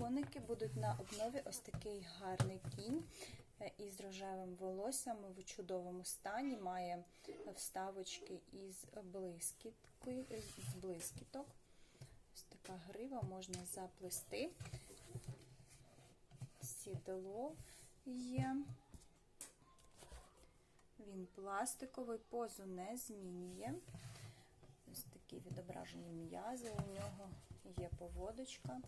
коники будуть на обнові ось такий гарний кінь е, із рожевим волоссям в чудовому стані. Має вставочки із з блискіток. Ось така грива можна заплести. Сідло є. Він пластиковий, позу не змінює. Ось такі відображені м'язи. У нього є поводочка.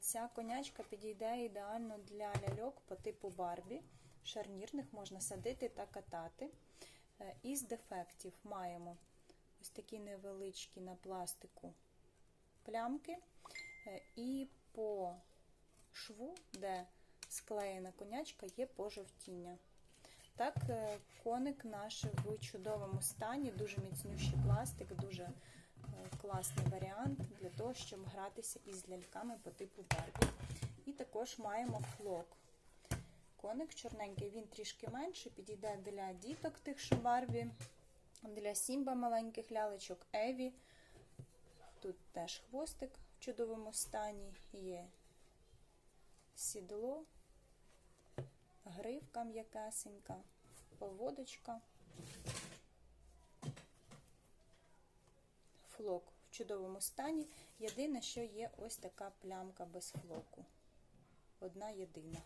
Ця конячка підійде ідеально для ляльок по типу Барбі. Шарнірних можна садити та катати. Е, Із дефектів маємо ось такі невеличкі на пластику плямки. Е, І по шву, де склеєна конячка, є пожовтіння. Так, е, коник наш в чудовому стані, дуже міцнющий пластик, дуже е, класний варіант для того, щоб гратися із ляльками по типу Барбі. І також маємо флок. Коник чорненький, він трішки менший, підійде для діток тих, що Барбі, для Сімба маленьких лялечок, Еві. Тут теж хвостик в чудовому стані, є сідло, гривка м'якесенька, поводочка, флок в чудовому стані. Єдине, що є ось така плямка без флоку. Одна єдина.